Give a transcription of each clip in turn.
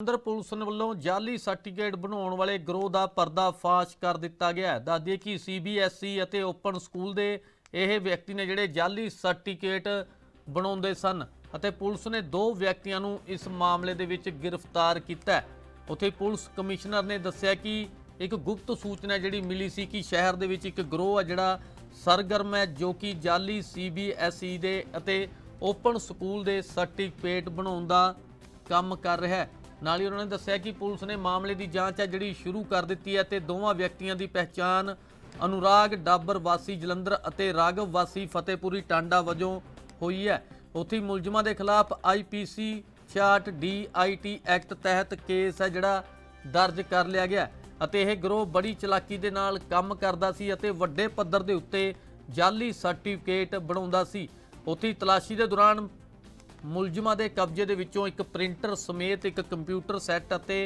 ਅੰਦਰ ਪੁਲਿਸ ਵੱਲੋਂ ਜਾਲੀ ਸਰਟੀਫਿਕੇਟ ਬਣਾਉਣ ਵਾਲੇ ਗਰੋਹ ਦਾ ਪਰਦਾਫਾਸ਼ ਕਰ ਦਿੱਤਾ ਗਿਆ ਹੈ। ਦੱਸਦੀਏ ਕਿ ਸੀਬੀਐਸਈ E ਅਤੇ ਓਪਨ ਸਕੂਲ ਦੇ ਇਹ ਵਿਅਕਤੀ ਨੇ ਜਿਹੜੇ ਜਾਲੀ ਸਰਟੀਫਿਕੇਟ ਬਣਾਉਂਦੇ ਸਨ ਅਤੇ ਪੁਲਿਸ ਨੇ ਦੋ ਵਿਅਕਤੀਆਂ ਨੂੰ ਇਸ ਮਾਮਲੇ ਦੇ ਵਿੱਚ ਗ੍ਰਿਫਤਾਰ ਕੀਤਾ ਹੈ। ਉੱਥੇ ਪੁਲਿਸ ਕਮਿਸ਼ਨਰ ਨੇ ਦੱਸਿਆ ਕਿ ਇੱਕ ਗੁਪਤ ਸੂਚਨਾ ਜਿਹੜੀ ਮਿਲੀ ਸੀ ਕਿ ਸ਼ਹਿਰ ਦੇ ਵਿੱਚ ਇੱਕ ਗਰੋਹ ਹੈ ਜਿਹੜਾ ਸਰਗਰਮ ਹੈ, ਜੋ ਕਿ ਜਾਲੀ ਸੀਬੀਐਸਈ E ਦੇ ਅਤੇ ਓਪਨ ਸਕੂਲ ਦੇ ਸਰਟੀਫਿਕੇਟ ਬਣਾਉਣ ਦਾ ਕੰਮ ਕਰ ਰਿਹਾ ਹੈ। ਨਾਲ ਹੀ ਉਹਨਾਂ ਨੇ ਦੱਸਿਆ ਕਿ ਪੁਲਿਸ ਨੇ ਮਾਮਲੇ ਦੀ ਜਾਂਚ ਹੈ ਜਿਹੜੀ ਸ਼ੁਰੂ ਕਰ ਦਿੱਤੀ ਹੈ ਤੇ ਦੋਵਾਂ ਵਿਅਕਤੀਆਂ ਦੀ ਪਹਿਚਾਣ ਅਨੁਰਾਗ ਡਾਬਰ ਵਾਸੀ ਜਲੰਧਰ ਅਤੇ ਰਾਘਵ ਵਾਸੀ ਫਤਿਹਪੁਰੀ ਟਾਂਡਾ ਵਜੋਂ ਹੋਈ ਹੈ। ਉੱਥੇ ਮੁਲਜ਼ਮਾਂ ਦੇ ਖਿਲਾਫ ਆਈਪੀਸੀ 66 ਡੀਆਈਟੀ ਐਕਟ ਤਹਿਤ ਕੇਸ ਹੈ ਜਿਹੜਾ ਦਰਜ ਕਰ ਲਿਆ ਗਿਆ ਅਤੇ ਇਹ ਗਰੋਹ ਬੜੀ ਚਲਾਕੀ ਦੇ ਨਾਲ ਕੰਮ ਕਰਦਾ ਸੀ ਅਤੇ ਵੱਡੇ ਪੱਧਰ ਦੇ ਉੱਤੇ ਜਾਲੀ ਸਰਟੀਫਿਕੇਟ ਬਣਾਉਂਦਾ ਸੀ। ਉੱਥੇ ਤਲਾਸ਼ੀ ਦੇ ਦੌਰਾਨ ਮੁਲਜ਼ਮਾਂ ਦੇ ਕਬਜ਼ੇ ਦੇ ਵਿੱਚੋਂ ਇੱਕ ਪ੍ਰਿੰਟਰ ਸਮੇਤ ਇੱਕ ਕੰਪਿਊਟਰ ਸੈੱਟ ਅਤੇ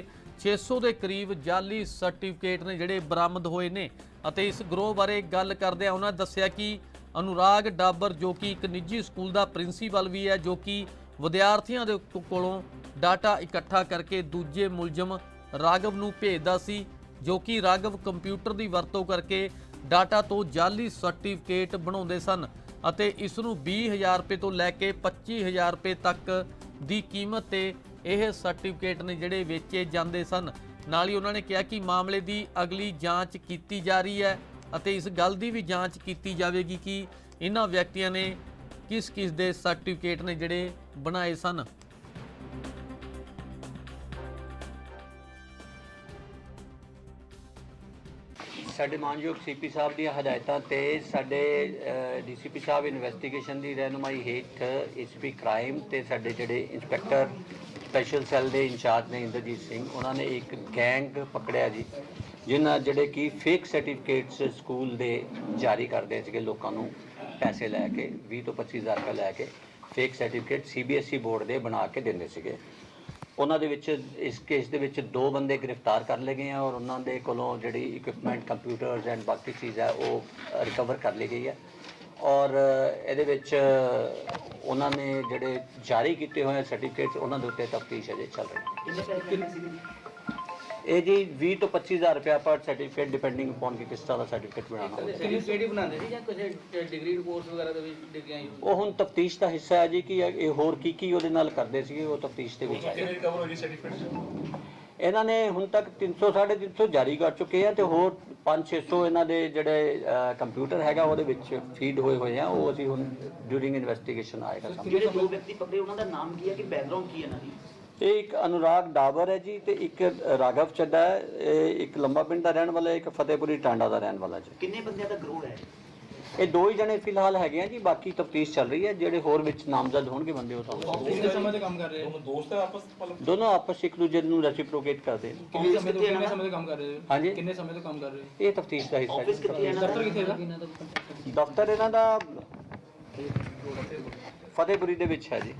600 ਦੇ ਕਰੀਬ ਜਾਲੀ ਸਰਟੀਫਿਕੇਟ ਨੇ ਜਿਹੜੇ ਬਰਾਮਦ ਹੋਏ ਨੇ। ਅਤੇ ਇਸ ਗਰੋਹ ਬਾਰੇ ਗੱਲ ਕਰਦਿਆਂ ਉਹਨਾਂ ਦੱਸਿਆ ਕਿ ਅਨੁਰਾਗ ਡਾਬਰ, ਜੋ ਕਿ ਇੱਕ ਨਿੱਜੀ ਸਕੂਲ ਦਾ ਪ੍ਰਿੰਸੀਪਲ ਵੀ ਹੈ, ਜੋ ਕਿ ਵਿਦਿਆਰਥੀਆਂ ਦੇ ਕੋਲੋਂ ਡਾਟਾ ਇਕੱਠਾ ਕਰਕੇ ਦੂਜੇ ਮੁਲਜ਼ਮ ਰਾਗਵ ਨੂੰ ਭੇਜਦਾ ਸੀ, ਜੋ ਕਿ ਰਾਗਵ ਕੰਪਿਊਟਰ ਦੀ ਵਰਤੋਂ ਕਰਕੇ ਡਾਟਾ ਤੋਂ ਜਾਲੀ ਸਰਟੀਫਿਕੇਟ ਬਣਾਉਂਦੇ ਸਨ। ਅਤੇ ਇਸ ਨੂੰ 20000 ਰੁਪਏ ਤੋਂ ਲੈ ਕੇ 25000 ਰੁਪਏ ਤੱਕ ਦੀ ਕੀਮਤ ਤੇ ਇਹ ਸਰਟੀਫਿਕੇਟ ਨੇ ਜਿਹੜੇ ਵੇਚੇ ਜਾਂਦੇ ਸਨ। ਨਾਲ ਹੀ ਉਹਨਾਂ ਨੇ ਕਿਹਾ ਕਿ ਮਾਮਲੇ ਦੀ ਅਗਲੀ ਜਾਂਚ ਕੀਤੀ ਜਾ ਰਹੀ ਹੈ ਅਤੇ ਇਸ ਗੱਲ ਦੀ ਵੀ ਜਾਂਚ ਕੀਤੀ ਜਾਵੇਗੀ ਕਿ ਇਹਨਾਂ ਵਿਅਕਤੀਆਂ ਨੇ ਕਿਸ ਕਿਸ ਦੇ ਸਰਟੀਫਿਕੇਟ ਨੇ ਜਿਹੜੇ ਬਣਾਏ ਸਨ। ਸਾਡੇ ਮਾਨਯੋਗ ਸੀਪੀ ਸਾਹਿਬ ਦੀਆਂ ਹਦਾਇਤਾਂ ਤੇ ਸਾਡੇ ਡੀਸੀਪੀ ਸਾਹਿਬ ਇਨਵੈਸਟੀਗੇਸ਼ਨ ਦੀ ਰਹਿਨੁਮਾਈ ਹੇਠ ਐਸਪੀ ਕ੍ਰਾਈਮ ਤੇ ਸਾਡੇ ਜਿਹੜੇ ਇੰਸਪੈਕਟਰ ਸਪੈਸ਼ਲ ਸੈੱਲ ਦੇ ਇੰਚਾਰਜ ਨੇ ਇੰਦਰਜੀਤ ਸਿੰਘ, ਉਹਨਾਂ ਨੇ ਇੱਕ ਗੈਂਗ ਪਕੜਿਆ ਜੀ, ਜਿਨ੍ਹਾਂ ਜਿਹੜੇ ਕਿ ਫੇਕ ਸਰਟੀਫਿਕੇਟਸ ਸਕੂਲ ਦੇ ਜਾਰੀ ਕਰਦੇ ਸੀਗੇ ਲੋਕਾਂ ਨੂੰ ਪੈਸੇ ਲੈ ਕੇ 20 ਤੋਂ 25000 ਰੁਪਏ ਲੈ ਕੇ ਫੇਕ ਸਰਟੀਫਿਕੇਟ ਸੀਬੀਐਸਈ ਬੋਰਡ ਦੇ ਬਣਾ ਕੇ ਦਿੰਦੇ ਸੀਗੇ। ਉਹਨਾਂ ਦੇ ਵਿੱਚ, ਇਸ ਕੇਸ ਦੇ ਵਿੱਚ ਦੋ ਬੰਦੇ ਗ੍ਰਿਫਤਾਰ ਕਰ ਲਏ ਗਏ ਆ ਔਰ ਉਹਨਾਂ ਦੇ ਕੋਲੋਂ ਜਿਹੜੀ ਇਕਵਿਪਮੈਂਟ ਕੰਪਿਊਟਰਸ ਐਂਡ ਬਾਕੀ ਚੀਜ਼ ਹੈ, ਉਹ ਰਿਕਵਰ ਕਰ ਲਈ ਗਈ ਹੈ। ਔਰ ਇਹਦੇ ਵਿੱਚ ਉਹਨਾਂ ਨੇ ਜਿਹੜੇ ਜਾਰੀ ਕੀਤੇ ਹੋਏ ਸਰਟੀਫਿਕੇਟਸ ਉਹਨਾਂ ਦੇ ਉੱਤੇ ਤਫਤੀਸ਼ ਅਜੇ ਚੱਲ ਰਹੀ ਹੈ। ਇਹ ਜੀ 20 ਤੋਂ 25000 ਰੁਪਏ ਪਰ ਸਰਟੀਫਿਕੇਟ ਡਿਪੈਂਡਿੰਗ ਅਪਨ ਕਿ ਕਿਸ ਤਰ੍ਹਾਂ ਦਾ ਸਰਟੀਫਿਕੇਟ ਬਣਾਉਣਾ ਹੋਵੇ ਸਰਟੀਫਿਕੇਟ ਹੀ ਬਣਾਉਂਦੇ ਸੀ ਜਾਂ ਕਿਸੇ ਡਿਗਰੀ ਕੋਰਸ ਵਗੈਰਾ ਦੇ ਵਿੱਚ ਡਿਗਰੀਆਂ ਹੀ ਉਹ ਹੁਣ ਤਫਤੀਸ਼ ਦਾ ਹਿੱਸਾ ਹੈ ਜੀ ਕਿ ਇਹ ਹੋਰ ਕੀ ਕੀ ਉਹਦੇ ਨਾਲ ਕਰਦੇ ਸੀਗੇ ਉਹ ਤਫਤੀਸ਼ ਦੇ ਵਿੱਚ ਹੈ ਰਿਕਵਰ ਹੋ ਗਈ ਸਰਟੀਫਿਕੇਟ ਇਹਨਾਂ ਨੇ ਹੁਣ ਤੱਕ 300 350 ਜਾਰੀ ਕਰ ਚੁੱਕੇ ਆ ਤੇ ਹੋਰ 5-600 ਇਹਨਾਂ ਦੇ ਜਿਹੜੇ ਕੰਪਿਊਟਰ ਹੈਗਾ ਉਹਦੇ ਵਿੱਚ ਫੀਡ ਹੋਏ ਹੋਏ ਆ ਉਹ ਅਸੀਂ ਹੁਣ ਡਿਊਰਿੰਗ ਇਨਵੈਸਟੀਗੇਸ਼ਨ ਆਏਗਾ। ਸਾਹਮਣੇ ਜਿਹੜੇ ਦੋ ਵਿਅਕਤੀ ਪਕੜੇ ਉਹਨਾਂ ਦਾ ਨਾਮ ਕੀ ਹੈ ਕਿ ਬੈਕਗ੍ਰਾਉਂਡ ਕੀ ਹੈ ਇਹਨਾਂ ਦੀ? ਇਹ ਇੱਕ ਅਨੁਰਾਗ ਡਾਬਰ ਹੈ ਜੀ ਤੇ ਇੱਕ ਰਾਘਵ ਚੱਡਾ ਹੈ। ਇਹ ਇੱਕ ਲੰਬਾ ਪਿੰਡ ਦਾ ਰਹਿਣ ਵਾਲਾ ਹੈ ਇੱਕ ਫਤਿਹਪੁਰੀ ਟਾਂਡਾ ਦਾ ਰਹਿਣ ਵਾਲਾ ਜੀ। ਕਿੰਨੇ ਬੰਦਿਆਂ ਦਾ ਗਰੋਹ ਹੈ? ਇਹ ਦੋ ਹੀ ਜਣੇ ਫਿਲਹਾਲ ਹੈਗੇ ਆ ਜੀ ਬਾਕੀ ਤਫਤੀਸ਼ ਚੱਲ ਰਹੀ ਹੈ। ਜਿਹੜੇ ਹੋਰ ਵਿੱਚ ਨਾਮਜ਼ਦ ਹੋਣਗੇ ਬੰਦੇ ਉਹ ਤੁਹਾਨੂੰ ਕਿੰਨੇ ਸਮੇਂ ਤੋਂ ਕੰਮ ਕਰ ਰਹੇ ਹੋ? ਦੋਸਤ ਹੈ ਆਪਸ ਮਤਲਬ? ਦੋਨੋਂ ਆਪਸ 'ਚ ਇੱਕ ਦੂਜੇ ਨੂੰ ਰੈਸਿਪਰੋਕੇਟ ਕਰਦੇ ਨੇ। ਕਿੰਨੇ ਸਮੇਂ ਤੋਂ ਕਿੰਨੇ ਸਮੇਂ ਤੋਂ ਕੰਮ ਕਰ ਰਹੇ ਹੋ? ਹਾਂਜੀ। ਕਿੰਨੇ ਸਮੇਂ ਤੋਂ ਕੰਮ ਕਰ ਰਹੇ ਹੋ? ਇਹ ਤਫਤੀਸ਼ ਦਾ ਹਿੱਸਾ ਆਫਿਸ ਹੈ ਕਿੱਥੇ ਹੈ ਇਹਨਾਂ ਦਾ ਕਿੱਥੇ ਦਾ ਦਫ਼ਤਰ ਇਹਨਾਂ ਦਾ ਫਤਿਹਪੁਰੀ ਦੇ ਵਿੱਚ ਹੈ ਜੀ।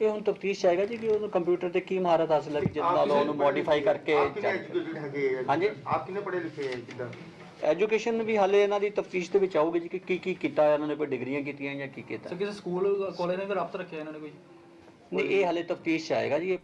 ਇਹ ਹੁਣ ਤਫਤੀਸ਼ ਆਏਗਾ ਜੀ ਕਿ ਉਹਨੂੰ ਕੰਪਿਊਟਰ ਤੇ ਕੀ ਮਹਾਰਤ ਹਾਸਲ ਹੈ ਜਿਸ ਨਾਲ ਉਹਨੂੰ ਮੋਡੀਫਾਈ ਕਰਕੇ ਹਾਂਜੀ? ਆਪ ਕਿੰਨੇ ਪੜ੍ਹੇ ਲਿਖੇ ਹੈ ਕਿੱਦਾਂ? ਐਜੂਕੇਸ਼ਨ ਵੀ ਹਾਲੇ ਇਹਨਾਂ ਦੀ ਤਫਤੀਸ਼ ਦੇ ਵਿੱਚ ਆਊਗੀ ਜੀ ਕਿ ਕੀ ਕੀ ਕੀਤਾ ਇਹਨਾਂ ਨੇ ਕੋਈ ਡਿਗਰੀਆਂ ਕੀਤੀਆਂ ਜਾਂ ਕੀ ਕੀਤਾ। ਸਰ ਕਿਸੇ ਸਕੂਲ ਕਾਲਜ ਨੇ ਵੀ ਰابطਾ ਰੱਖਿਆ ਇਹਨਾਂ ਨੇ ਕੋਈ? ਨਹੀਂ ਇਹ ਹਾਲੇ ਤਫਤੀਸ਼ ਆਏਗਾ ਜੀ। ਇਹ